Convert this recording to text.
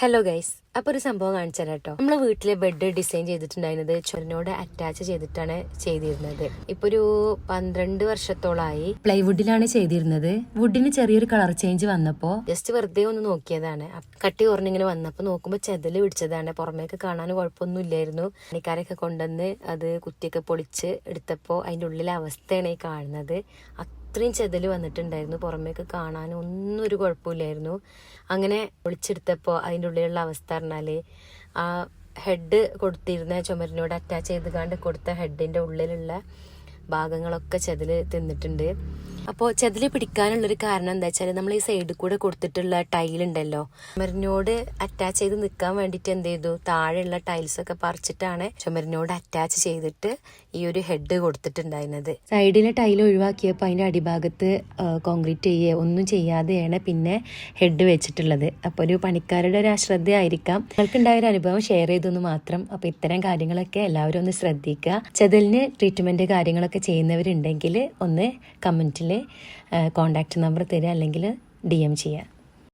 Hello guys അപ്പൊ ഒരു സംഭവം കാണിച്ചു തരാം കേട്ടോ നമ്മളെ വീട്ടിലെ ബെഡ് ഡിസൈൻ ചെയ്തിട്ടുണ്ടായിരുന്നത് ചുരനോട് അറ്റാച്ച് ചെയ്തിട്ടാണ് ചെയ്തിരുന്നത്. ഇപ്പൊ ഒരു പന്ത്രണ്ട് വർഷത്തോളായി പ്ലൈവുഡിലാണ് ചെയ്തിരുന്നത്. വുഡിന് ചെറിയൊരു കളർ ചേഞ്ച് വന്നപ്പോ ജസ്റ്റ് വെറുതെ ഒന്ന് നോക്കിയതാണ്. കട്ടി കുറഞ്ഞിങ്ങനെ വന്നപ്പോ നോക്കുമ്പോ ചെതൽ പിടിച്ചതാണ്. പുറമേക്ക് കാണാൻ കുഴപ്പമൊന്നും ഇല്ലായിരുന്നു പണിക്കാരൊക്കെ കൊണ്ടുവന്ന് അത് കുത്തിയൊക്കെ പൊളിച്ച് എടുത്തപ്പോ അതിന്റെ ഉള്ളിലെ അവസ്ഥയാണ് ഈ കാണുന്നത്. അത്രയും ചെതൽ വന്നിട്ടുണ്ടായിരുന്നു. പുറമേക്ക് കാണാൻ ഒന്നും ഒരു കുഴപ്പമില്ലായിരുന്നു. അങ്ങനെ ഒളിച്ചെടുത്തപ്പോൾ അതിന്റെ ഉള്ളിലുള്ള അവസ്ഥ പറഞ്ഞാൽ ആ ഹെഡ് കൊടുത്തിരുന്ന ചുമരിനോട് അറ്റാച്ച് ചെയ്ത് കണ്ട് കൊടുത്ത ഹെഡിന്റെ ഉള്ളിലുള്ള ഭാഗങ്ങളൊക്കെ ചെതൽ തിന്നിട്ടുണ്ട്. അപ്പോൾ ചെതിൽ പിടിക്കാനുള്ളൊരു കാരണം എന്താ വെച്ചാൽ നമ്മൾ ഈ സൈഡിൽ കൂടെ കൊടുത്തിട്ടുള്ള ടൈലുണ്ടല്ലോ ചുമരിനോട് അറ്റാച്ച് ചെയ്ത് നിൽക്കാൻ വേണ്ടിയിട്ട് എന്ത് ചെയ്തു? താഴെയുള്ള ടൈൽസ് ഒക്കെ പറിച്ചിട്ടാണ് ചുമരിനോട് അറ്റാച്ച് ചെയ്തിട്ട് ഈ ഒരു ഹെഡ് കൊടുത്തിട്ടുണ്ടായിരുന്നത്. സൈഡിലെ ടൈൽ ഒഴിവാക്കിയപ്പോൾ അതിന്റെ അടിഭാഗത്ത് കോൺക്രീറ്റ് ചെയ്യുക ഒന്നും ചെയ്യാതെയാണ് പിന്നെ ഹെഡ് വെച്ചിട്ടുള്ളത്. അപ്പോൾ ഒരു പണിക്കാരുടെ ഒരു അശ്രദ്ധയായിരിക്കാം. നിങ്ങൾക്കുണ്ടായ ഒരു അനുഭവം ഷെയർ ചെയ്തെന്ന് മാത്രം. അപ്പോൾ ഇത്തരം കാര്യങ്ങളൊക്കെ എല്ലാവരും ഒന്ന് ശ്രദ്ധിക്കുക. ചെതലിന് ട്രീറ്റ്മെന്റ് കാര്യങ്ങളൊക്കെ ചെയ്യുന്നവരുണ്ടെങ്കിൽ ഒന്ന് കമന്റിൽ കോണ്ടാക്ട് നമ്പർ തരിക അല്ലെങ്കിൽ ഡി എം ചെയ്യുക.